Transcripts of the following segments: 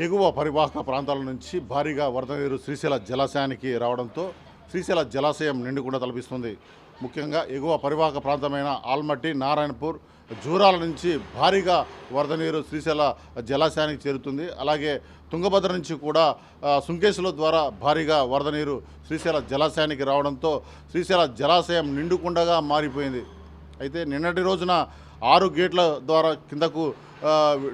ఎగువ పరివాహక ప్రాంతాల నుంచి భారీగా వరద నీరు శ్రీశైల జలాశయానికి రావడంతో శ్రీశైల జలాశయం నిండుకుండా తలపిస్తుంది. ముఖ్యంగా ఎగువ పరివాహక ప్రాంతమైన ఆల్మట్టి నారాయణపూర్ జూరాల నుంచి భారీగా వరద నీరు శ్రీశైల జలాశయానికి చేరుతుంది. అలాగే తుంగభద్ర నుంచి కూడా సుంకేశుల ద్వారా భారీగా వరద నీరు శ్రీశైల జలాశయానికి రావడంతో శ్రీశైల జలాశయం నిండుకుండగా మారిపోయింది. అయితే నిన్నటి రోజున ఆరు గేట్ల ద్వారా కిందకు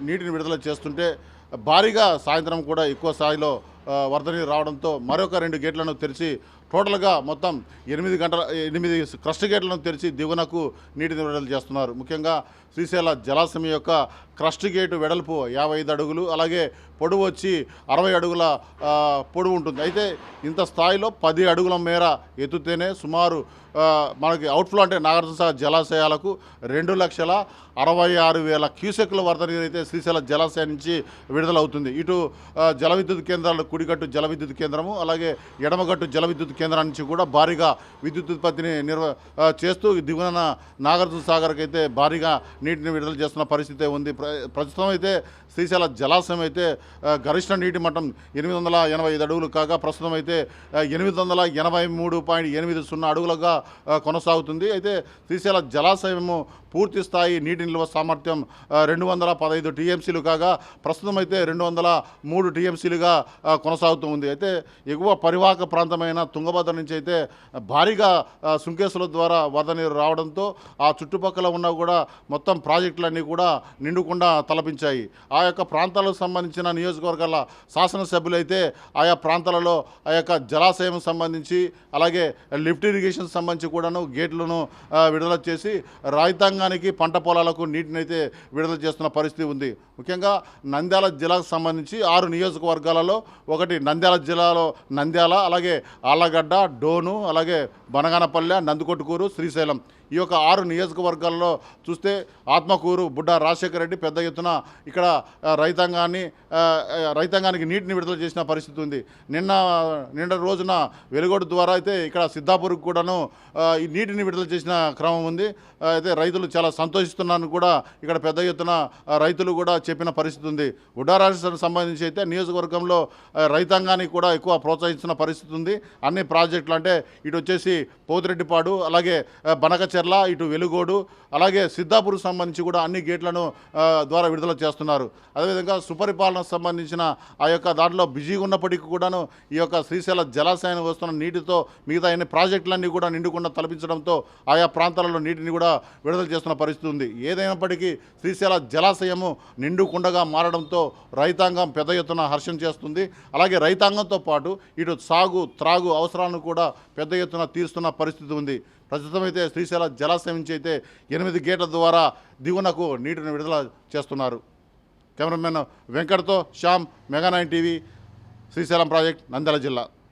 నీటిని విడుదల చేస్తుంటే భారీగా సాయంత్రం కూడా ఎక్కువ స్థాయిలో వరద నీరు రావడంతో మరొక రెండు గేట్లను తెరిచి టోటల్గా మొత్తం ఎనిమిది గంటల ఎనిమిది క్రస్ట్ గేట్లను తెరిచి దిగునకు నీటిని విడుదల చేస్తున్నారు. ముఖ్యంగా శ్రీశైల జలాశయం యొక్క క్రస్ట్ గేటు వెడల్పు యాభై ఐదు అడుగులు అలాగే పొడవు వచ్చి అరవై అడుగుల పొడవు ఉంటుంది. అయితే ఇంత స్థాయిలో పది అడుగుల మేర ఎత్తుతేనే సుమారు మనకి అవుట్ఫ్లో అంటే నాగార్జున జలాశయాలకు రెండు లక్షల అరవై ఆరు వేల క్యూసెక్ల వరద నీరు అయితే శ్రీశైల జలాశయం నుంచి విడుదలవుతుంది. ఇటు జల విద్యుత్ కేంద్రాలు కుడిగట్టు జల విద్యుత్ కేంద్రము అలాగే ఎడమగట్టు జల విద్యుత్ కేంద్రం నుంచి కూడా భారీగా విద్యుత్ ఉత్పత్తిని నిర్వ చేస్తూ దిగువన నాగార్జున సాగర్కి అయితే భారీగా నీటిని విడుదల చేస్తున్న పరిస్థితి ఉంది. ప్ర- ప్రస్తుతం అయితే శ్రీశైల జలాశయం అయితే గరిష్ట నీటి మట్టం ఎనిమిది వందల ఎనభై ఐదు అడుగులు కాగా ప్రస్తుతం అయితే ఎనిమిది వందల ఎనభై మూడు పాయింట్ ఎనిమిది సున్నా అడుగులుగా కొనసాగుతుంది. అయితే శ్రీశైల జలాశయము పూర్తి స్థాయి నీటి నిల్వ సామర్థ్యం రెండు వందల పదహైదు టీఎంసీలు కాగా ప్రస్తుతం అయితే రెండు వందల మూడు టీఎంసీలుగా కొనసాగుతూ ఉంది. అయితే ఎగువ పరివాహక ప్రాంతమైన తుంగ తుంగభద్ర నుంచి అయితే భారీగా సుంకేసుల ద్వారా వరద నీరు రావడంతో ఆ చుట్టుపక్కల ఉన్న కూడా మొత్తం ప్రాజెక్టులన్నీ కూడా నిండుకుండా తలపించాయి. ఆ యొక్క ప్రాంతాలకు సంబంధించిన నియోజకవర్గాల శాసనసభ్యులైతే ఆయా ప్రాంతాలలో ఆ యొక్క జలాశయం సంబంధించి అలాగే లిఫ్ట్ ఇరిగేషన్ సంబంధించి కూడాను గేట్లను విడుదల చేసి రైతాంగానికి పంట పొలాలకు నీటిని అయితే విడుదల చేస్తున్న పరిస్థితి ఉంది. ముఖ్యంగా నంద్యాల జిల్లాకు సంబంధించి ఆరు నియోజకవర్గాలలో ఒకటి నంద్యాల జిల్లాలో నంద్యాల అలాగే ఆళ్ళగడ్డ డోను అలాగే బనగానపల్లె నందికొట్టుకూరు శ్రీశైలం. ఈ యొక్క ఆరు నియోజకవర్గాల్లో చూస్తే ఆత్మకూరు బుడ్డ రాజశేఖర రెడ్డి పెద్ద ఎత్తున ఇక్కడ రైతాంగాన్ని రైతాంగానికి నీటిని విడుదల చేసిన పరిస్థితి ఉంది. నిన్న నిన్న రోజున వెలుగొడు ద్వారా అయితే ఇక్కడ సిద్ధాపూర్కి కూడాను ఈ నీటిని విడుదల చేసిన క్రమం ఉంది. అయితే రైతులు చాలా సంతోషిస్తున్నారని కూడా ఇక్కడ పెద్ద ఎత్తున రైతులు కూడా చెప్పిన పరిస్థితి ఉంది. ఉడారాష్ట్రానికి సంబంధించి అయితే నియోజకవర్గంలో రైతాంగానికి కూడా ఎక్కువ ప్రోత్సహిస్తున్న పరిస్థితి ఉంది. అన్ని ప్రాజెక్టులు అంటే ఇటు వచ్చేసి పోతిరెడ్డిపాడు అలాగే బనకచ బనకచెర్ల ఇటు వెలుగోడు అలాగే సిద్ధాపూర్కి సంబంధించి కూడా అన్ని గేట్లను ద్వారా విడుదల చేస్తున్నారు. అదేవిధంగా సుపరిపాలనకు సంబంధించిన ఆ యొక్క దాంట్లో బిజీగా ఉన్నప్పటికీ కూడాను ఈ యొక్క శ్రీశైల జలాశయానికి వస్తున్న నీటితో మిగతా అన్ని ప్రాజెక్టులన్నీ కూడా నిండుకుండా తలపించడంతో ఆయా ప్రాంతాలలో నీటిని కూడా విడుదల చేస్తున్న పరిస్థితి ఉంది. ఏదైనప్పటికీ శ్రీశైల జలాశయము నిండుకుండగా మారడంతో రైతాంగం పెద్ద ఎత్తున హర్షం చేస్తుంది. అలాగే రైతాంగంతో పాటు ఇటు సాగు త్రాగు అవసరాలను కూడా పెద్ద ఎత్తున తీరుస్తున్న పరిస్థితి ఉంది. ప్రస్తుతం అయితే శ్రీశైల జలాశయం నుంచి అయితే ఎనిమిది గేట్ల ద్వారా దిగునకు నీటిని విడుదల చేస్తున్నారు. Cameraman వెంకట్తో Shyam mega nine TV Srisailam project Nandyal జిల్లా.